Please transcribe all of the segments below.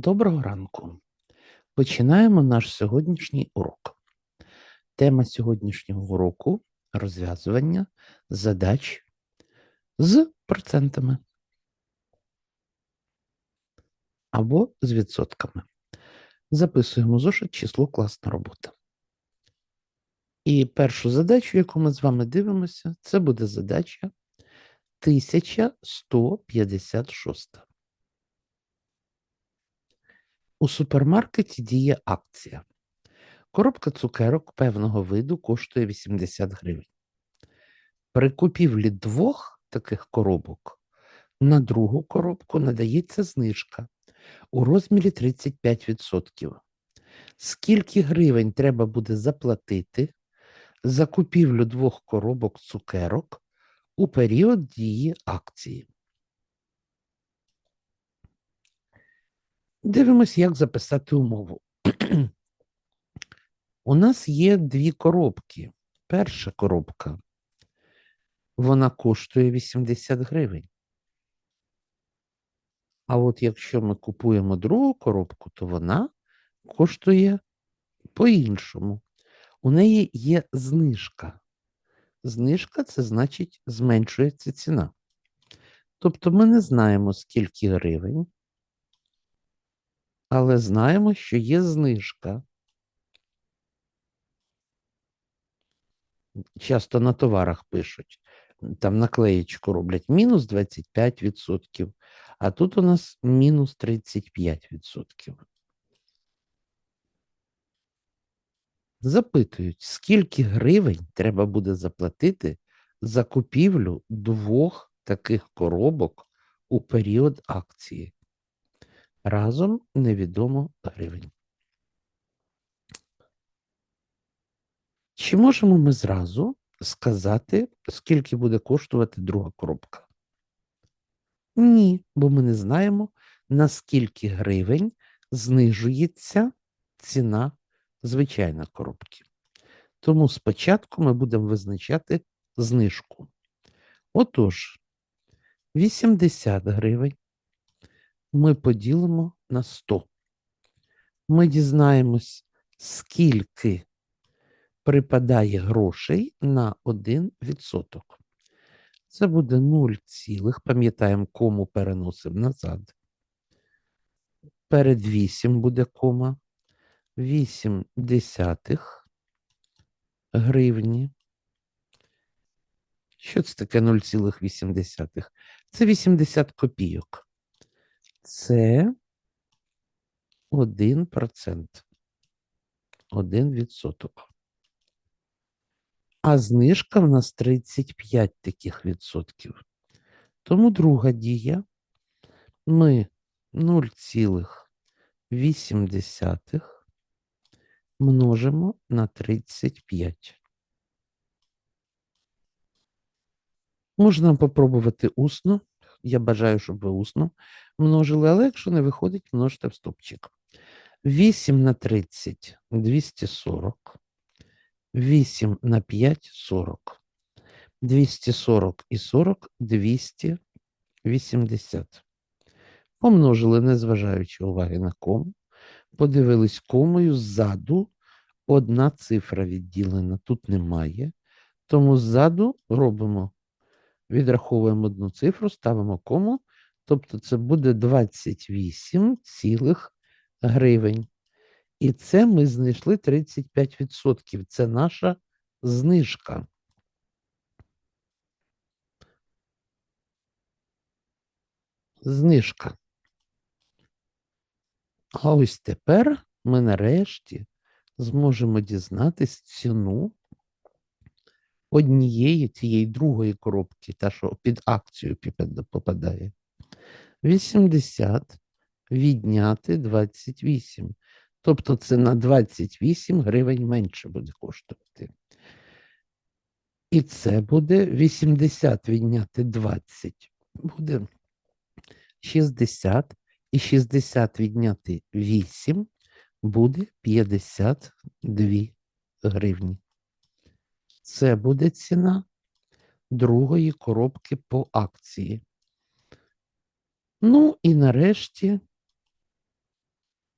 Доброго ранку. Починаємо наш сьогоднішній урок. Тема сьогоднішнього уроку розв'язування задач з процентами або з відсотками. Записуємо зошит число класна робота. І першу задачу, яку ми з вами дивимося, це буде задача 1156. У супермаркеті діє акція. Коробка цукерок певного виду коштує 80 гривень. При купівлі двох таких коробок на другу коробку надається знижка у розмірі 35%. Скільки гривень треба буде заплатити за купівлю двох коробок цукерок у період дії акції? Дивимось, як записати умову. У нас є дві коробки. Перша коробка, вона коштує 80 гривень. А от якщо ми купуємо другу коробку, то вона коштує по-іншому. У неї є знижка. Знижка це значить зменшується ціна. Тобто ми не знаємо, скільки гривень, але знаємо, що є знижка. Часто на товарах пишуть, там наклеєчку роблять мінус 25%, а тут у нас мінус 35%. Запитують, скільки гривень треба буде заплатити за купівлю двох таких коробок у період акції. Разом невідомо гривень. Чи можемо ми зразу сказати, скільки буде коштувати друга коробка? Ні, бо ми не знаємо, на скільки гривень знижується ціна звичайної коробки. Тому спочатку ми будемо визначати знижку. Отож, 80 гривень ми поділимо на 100. Ми дізнаємось, скільки припадає грошей на 1%. Це буде 0, цілих, пам'ятаємо, кому переносимо назад. Перед 8 буде кома. 8 десятих гривні. Що це таке 0,8? Це 80 копійок. Це 1%. 1%. А знижка в нас 35 таких відсотків. Тому друга дія. Ми 0,8 множимо на 35. Можна попробувати усно. Я бажаю, щоб ви усно множили, але якщо не виходить, множте в стопчик. 8 на 30 240. 8 на 5 40. 240 і 40 280. Помножили, незважаючи уваги на кому. Подивились комою ззаду. Одна цифра відділена, тут немає. Тому ззаду робимо, відраховуємо одну цифру, ставимо кому. Тобто це буде 28 цілих гривень. І це ми знайшли 35%. Це наша знижка. Знижка. А ось тепер ми нарешті зможемо дізнатись ціну однієї цієї другої коробки, та, що під акцію попадає. 80 відняти 28. Тобто це на 28 гривень менше буде коштувати. І це буде 80 відняти 20. Буде 60. І 60 відняти 8 буде 52 гривні. Це буде ціна другої коробки по акції. Ну і нарешті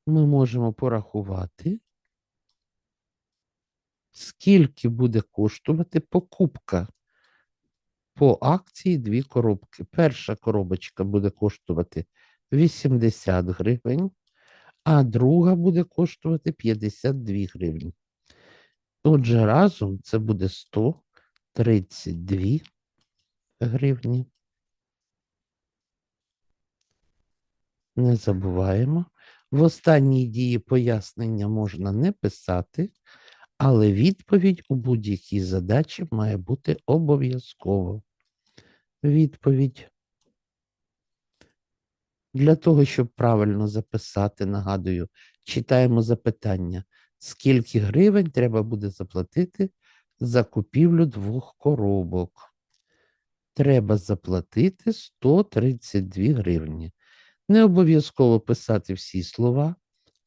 ми можемо порахувати, скільки буде коштувати покупка по акції дві коробки. Перша коробочка буде коштувати 80 гривень, а друга буде коштувати 52 гривні. Отже, разом це буде 132 гривні. Не забуваємо. В останній дії пояснення можна не писати, але відповідь у будь-якій задачі має бути обов'язково. Відповідь. Для того, щоб правильно записати, нагадую, читаємо запитання. Скільки гривень треба буде заплатити за купівлю двох коробок? Треба заплатити 132 гривні. Не обов'язково писати всі слова,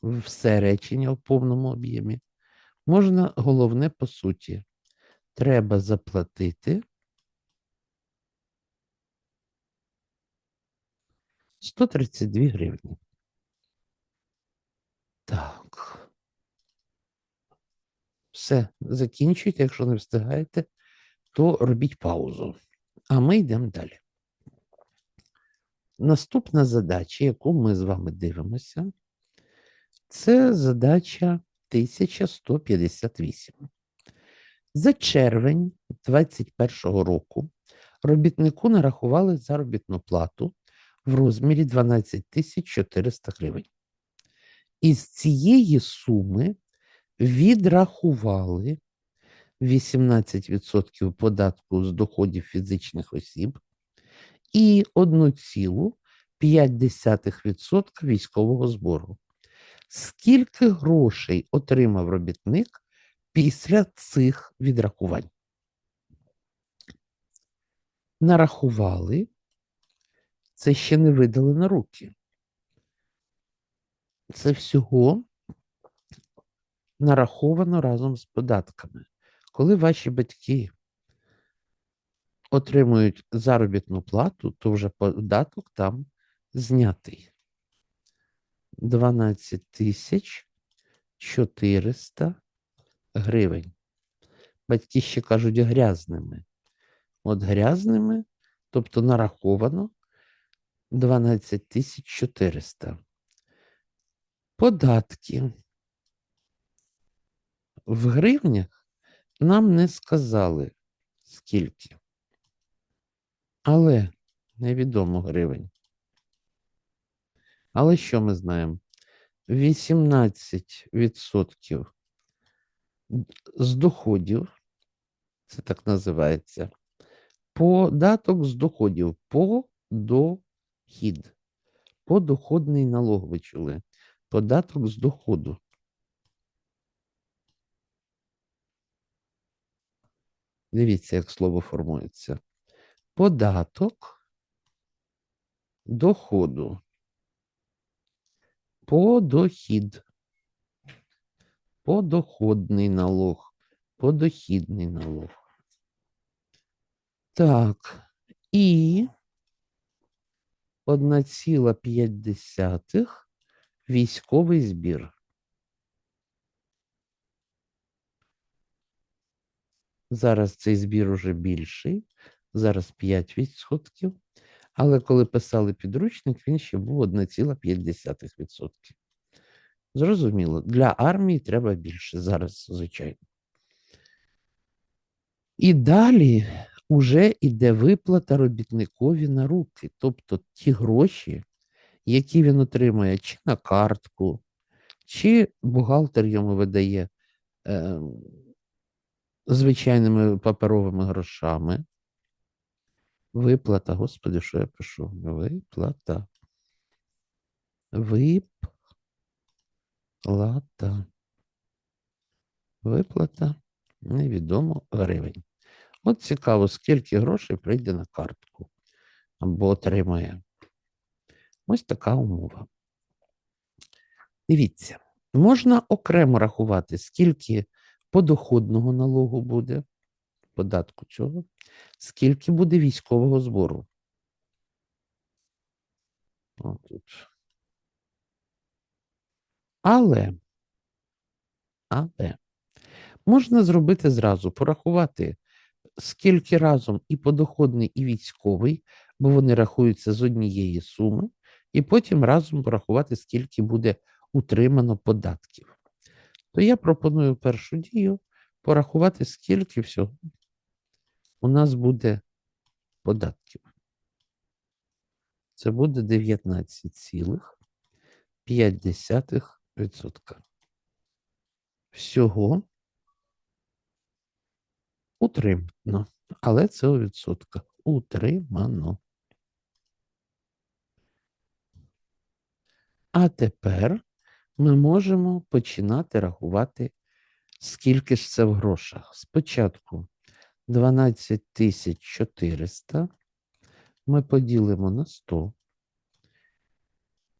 все речення в повному об'ємі. Можна головне по суті. Треба заплатити 132 гривні. Так. Все, закінчуйте. Якщо не встигаєте, то робіть паузу. А ми йдемо далі. Наступна задача, яку ми з вами дивимося, це задача 1158. За червень 2021 року робітнику нарахували заробітну плату в розмірі 12 тисяч 400 гривень. Із цієї суми відрахували 18% податку з доходів фізичних осіб і 1,5% військового збору. Скільки грошей отримав робітник після цих відрахувань? Нарахували, це ще не видали на руки. Це всього нараховано разом з податками. Коли ваші батьки отримують заробітну плату, то вже податок там знятий. 12 тисяч 400 гривень. Батьки ще кажуть грязними. От грязними, тобто нараховано 12 тисяч 400. Податки в гривнях нам не сказали, скільки. Але невідомо гривень. Але що ми знаємо? 18% з доходів, це так називається, податок з доходів по дохід. Подоходний налог ви чули. Податок з доходу. Дивіться, як слово формується. Податок доходу. Подохід. Подоходний налог. Подохідний налог. Так. І 1,5 військовий збір. Зараз цей збір уже більший, зараз 5%. Але коли писали підручник, він ще був 1,5%. Зрозуміло, для армії треба більше зараз, звичайно. І далі вже йде виплата робітникові на руки. Тобто ті гроші, які він отримує чи на картку, чи бухгалтер йому видає е, звичайними паперовими грошами. Виплата, господи, що я пишу? Виплата. Виплата. Виплата невідомо гривень. От цікаво, скільки грошей прийде на картку або отримає. Ось така умова. Дивіться, можна окремо рахувати, скільки подоходного налогу буде, податку цього, скільки буде військового збору. О. Але, але можна зробити зразу, порахувати, скільки разом і подоходний, і військовий, бо вони рахуються з однієї суми, і потім разом порахувати, скільки буде утримано податків. То я пропоную першу дію порахувати, скільки всього у нас буде податків. Це буде 19,5%. Всього утримано. Але це у відсотках. Утримано. А тепер ми можемо починати рахувати, скільки ж це в грошах. Спочатку 12 400 ми поділимо на 100.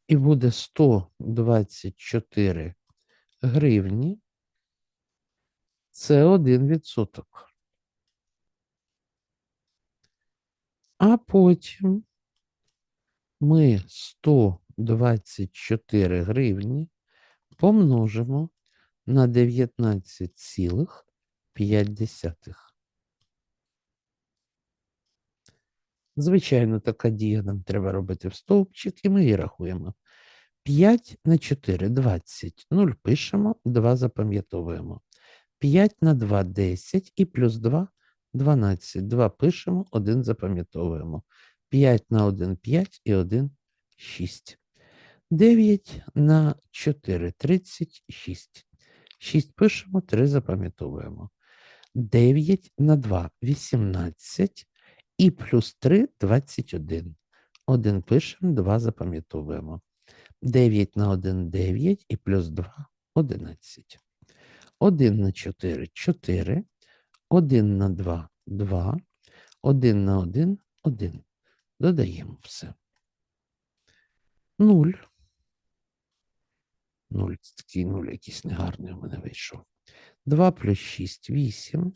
І буде 124 гривні. Це 1%. А потім ми 124 гривні помножимо на 19,5. Звичайно, така дія нам треба робити в стовпчик, і ми її рахуємо. 5 на 4 – 20. 0 пишемо, 2 запам'ятовуємо. 5 на 2 – 10 і плюс 2 – 12. 2 пишемо, 1 запам'ятовуємо. 5 на 1 – 5 і 1 – 6. 9 на 4 – 36. 6 пишемо, 3 запам'ятовуємо. 9 на 2 – 18. І плюс 3 – 21. 1 пишемо, 2 запам'ятовуємо. 9 на 1 – 9 і плюс 2 – 11. 1 на 4 – 4. 1 на 2 – 2. 1 на 1 – 1. Додаємо все. 0. 0 – такий 0 якийсь негарний у мене вийшов. 2 плюс 6 – 8.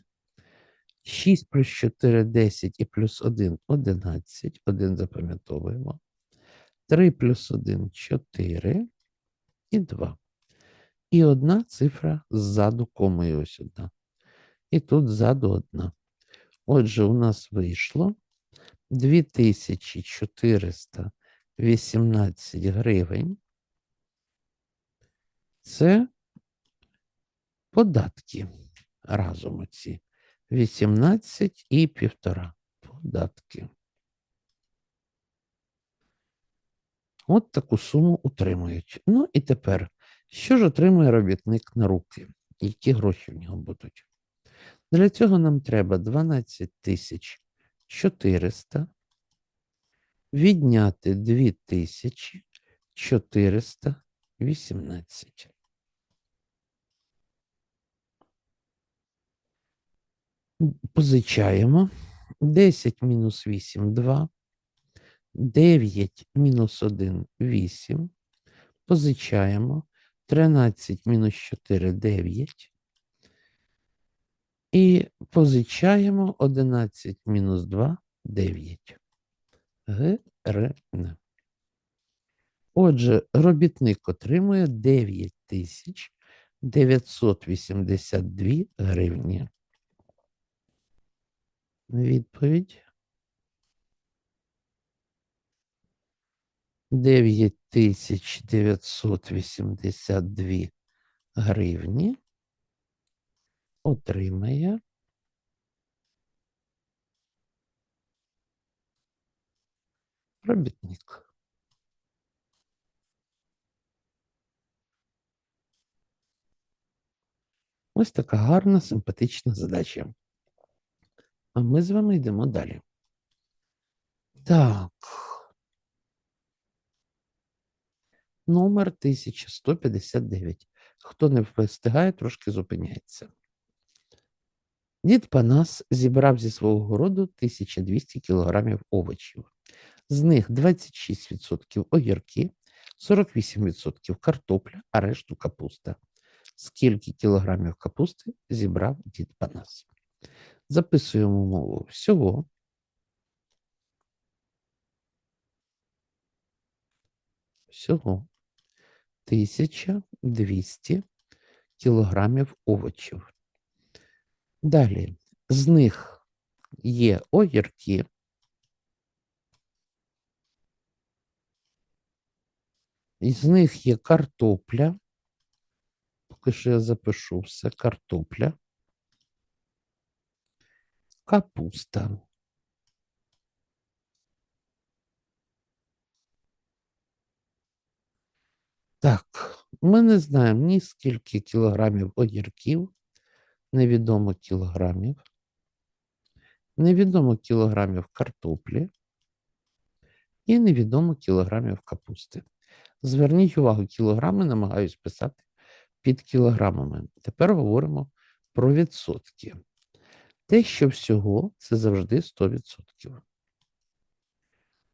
6 плюс 4 – 10 і плюс 1 – 11. 1 запам'ятовуємо. 3 плюс 1 – 4 і 2. І одна цифра ззаду комою ось одна. І тут ззаду одна. Отже, у нас вийшло 2418 гривень. Це податки разом оці. 18 і півтора податки. От таку суму утримують. Ну і тепер, що ж отримує робітник на руки? Які гроші в нього будуть? Для цього нам треба 12 тисяч 400 відняти 2418. Позичаємо. 10 мінус 8 – 2. 9 мінус 1 – 8. Позичаємо. 13 мінус 4 – 9. І позичаємо 11 мінус 2 – 9. ГРН. Отже, робітник отримує 9 тисяч 982 гривні. Відповідь. 9982 гривні отримає робітник. Ось така гарна, симпатична задача. А ми з вами йдемо далі. Так. Номер 1159. Хто не встигає, трошки зупиняється. Дід Панас зібрав зі свого городу 1200 кілограмів овочів. З них 26% огірки, 48% картопля, а решту капуста. Скільки кілограмів капусти зібрав дід Панас? Записуємо мову всього. Всього 1000 200 кілограмів овочів. Далі, з них є огірки, з них є картопля. Поки що я запишу все картопля, капуста. Так, ми не знаємо ні скільки кілограмів огірків, невідомо кілограмів, невідомо кілограмів картоплі і невідомо кілограмів капусти. Зверніть увагу, кілограми намагаюсь писати під кілограмами. Тепер говоримо про відсотки. Те, що всього, це завжди 100%.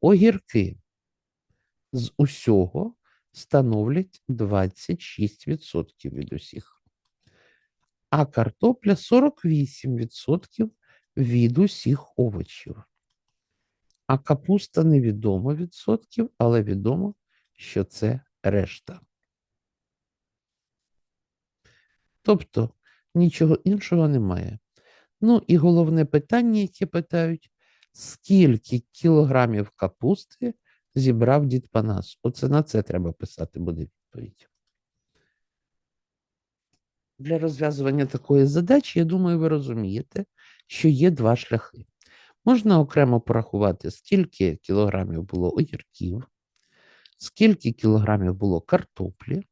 Огірки з усього становлять 26% від усіх, а картопля 48% від усіх овочів. А капуста невідомо відсотків, але відомо, що це решта. Тобто нічого іншого немає. Ну і головне питання, яке питають: скільки кілограмів капусти зібрав дід Панас? Оце на це треба писати, буде відповідь. Для розв'язування такої задачі, я думаю, ви розумієте, що є два шляхи. Можна окремо порахувати, скільки кілограмів було огірків, скільки кілограмів було картоплі,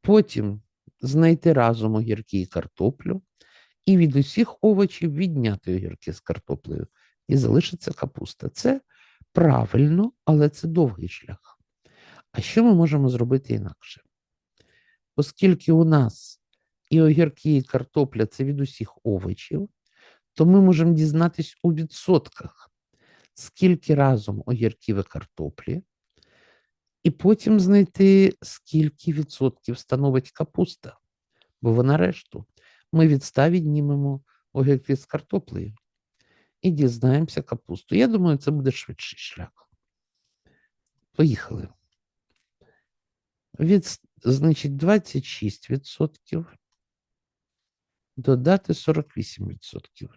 потім знайти разом огірки і картоплю, і від усіх овочів відняти огірки з картоплею, і залишиться капуста. Це правильно, але це довгий шлях. А що ми можемо зробити інакше? Оскільки у нас і огірки, і картопля це від усіх овочів, то ми можемо дізнатись у відсотках, скільки разом огірків і картоплі, і потім знайти, скільки відсотків становить капуста, бо вона решту. Ми від 100 віднімемо огірки з картоплею і дізнаємося капусту. Я думаю, це буде швидший шлях. Поїхали. Від, значить, 26% додати 48%.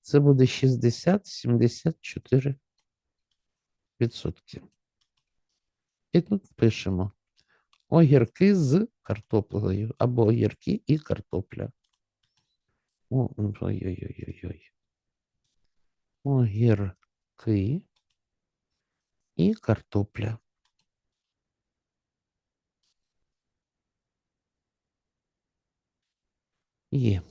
Це буде 60-74%. І тут пишемо огірки з картоплею або огірки і картопля. Ой-ой-ой-ой. Огірки і картопля. Є.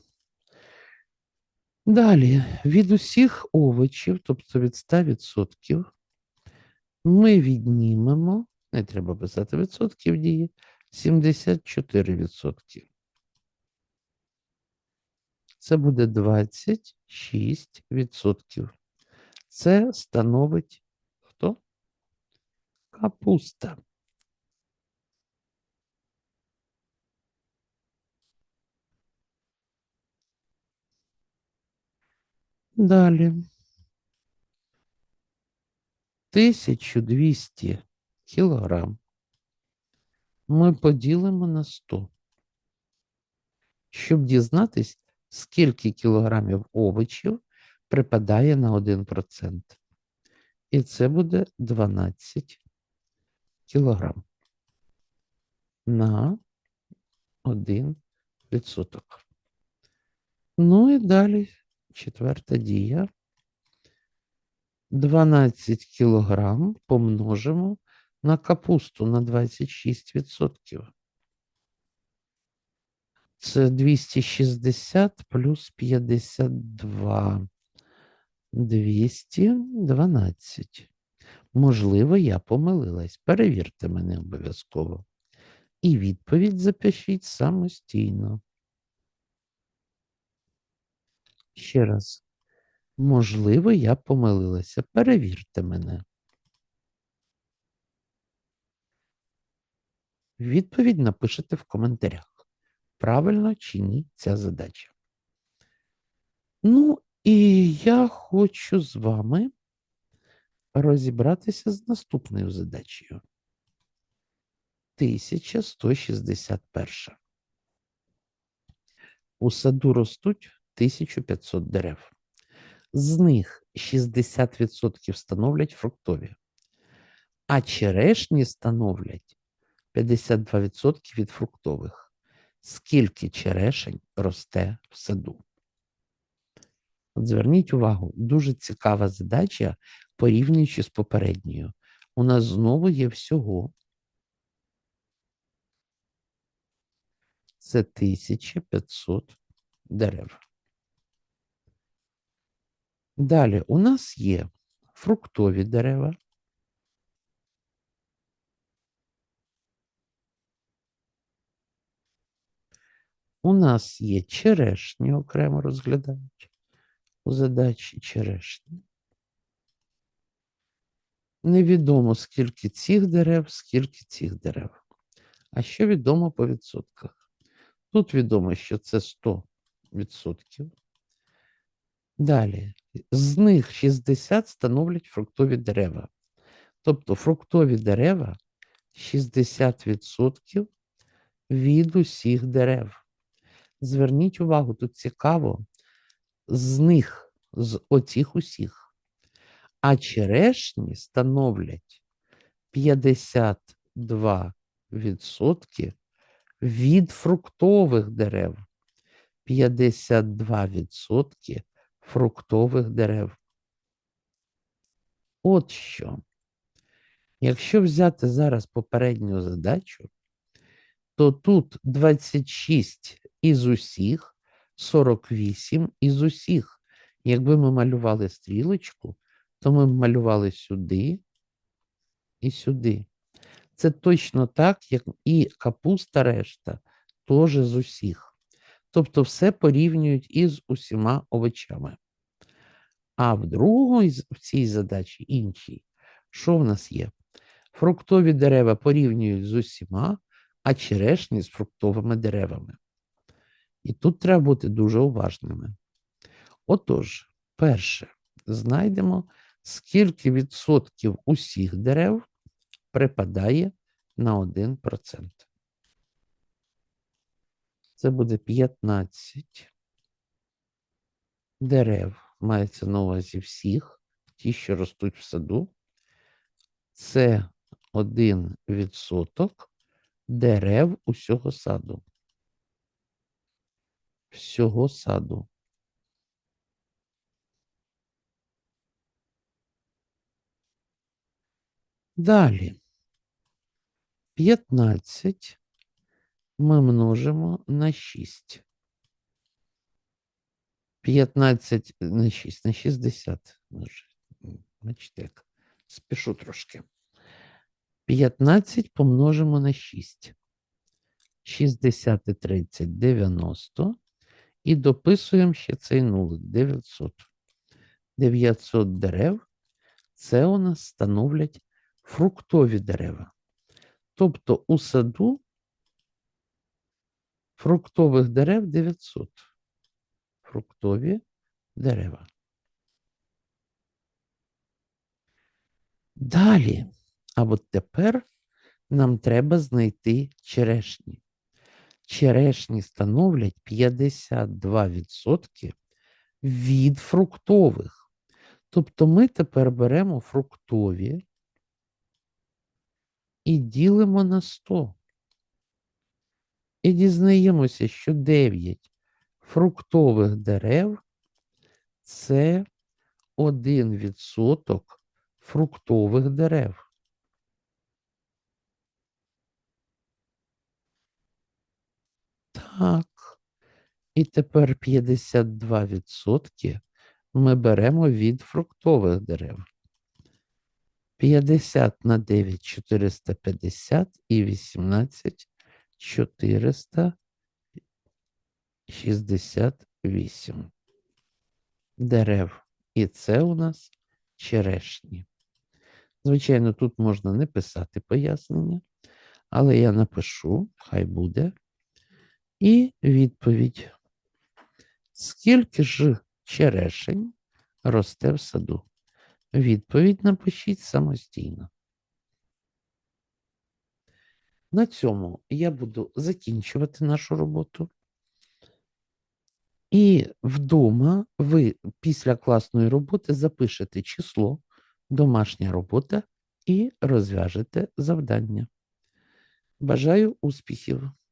Далі, від усіх овочів, тобто від 100%, ми віднімемо, не треба писати відсотків дії, 74%. Це буде 26%. Це становить хто? Капуста. Далі. 1200 кілограм ми поділимо на 100, щоб дізнатись, скільки кілограмів овочів припадає на 1%. І це буде 12 кілограм на 1%. Ну і далі четверта дія. 12 кілограм помножимо на капусту на 26%. Це 260 плюс 52. 212. Можливо, я помилилась. Перевірте мене обов'язково. І відповідь запишіть самостійно. Ще раз. Можливо, я помилилася. Перевірте мене. Відповідь напишете в коментарях. Правильно чи ні ця задача. Ну, і я хочу з вами розібратися з наступною задачею. 1161. У саду ростуть 1500 дерев. З них 60% становлять фруктові, а черешні становлять 52% від фруктових. Скільки черешень росте в саду? От зверніть увагу, дуже цікава задача, порівнюючи з попередньою. У нас знову є всього. Це 1500 дерев. Далі у нас є фруктові дерева. У нас є черешні окремо розглядають у задачі черешні. Невідомо, скільки цих дерев, скільки цих дерев. А що відомо по відсотках? Тут відомо, що це 100 відсотків. Далі, з них 60 становлять фруктові дерева. Тобто фруктові дерева 60% від усіх дерев. Зверніть увагу, тут цікаво, з них, з оцих усіх. А черешні становлять 52% від фруктових дерев. 52% фруктових дерев. От що. Якщо взяти зараз попередню задачу, то тут 26 із усіх, 48 із усіх. Якби ми малювали стрілочку, то ми б малювали сюди і сюди. Це точно так, як і капуста решта, теж з усіх. Тобто все порівнюють із усіма овочами. А в другій, в цій задачі іншій, що в нас є? Фруктові дерева порівнюють з усіма, а черешні з фруктовими деревами. І тут треба бути дуже уважними. Отож, перше, знайдемо, скільки відсотків усіх дерев припадає на 1%. Це буде 15 дерев, мається на увазі всіх, ті, що ростуть в саду. Це 1% дерев усього саду. Всього саду. Далі. 15 ми множимо на 6. 15 на 6, на 60. Значить, як? Спішу трошки. 15 помножимо на 6. 60 і 30 – 90. І дописуємо ще цей нулик 900. 900 дерев це у нас становлять фруктові дерева. Тобто у саду фруктових дерев 900. Фруктові дерева. Далі, а от тепер нам треба знайти черешні. Черешні становлять 52% від фруктових. Тобто ми тепер беремо фруктові і ділимо на 100. І дізнаємося, що 9 фруктових дерев це 1% фруктових дерев. Так. І тепер 52% ми беремо від фруктових дерев. 50 на 9 450 і 18 468 дерев. І це у нас черешні. Звичайно, тут можна не писати пояснення, але я напишу, хай буде. І відповідь. Скільки ж черешень росте в саду? Відповідь напишіть самостійно. На цьому я буду закінчувати нашу роботу. І вдома ви після класної роботи запишете число, домашня робота і розв'яжете завдання. Бажаю успіхів.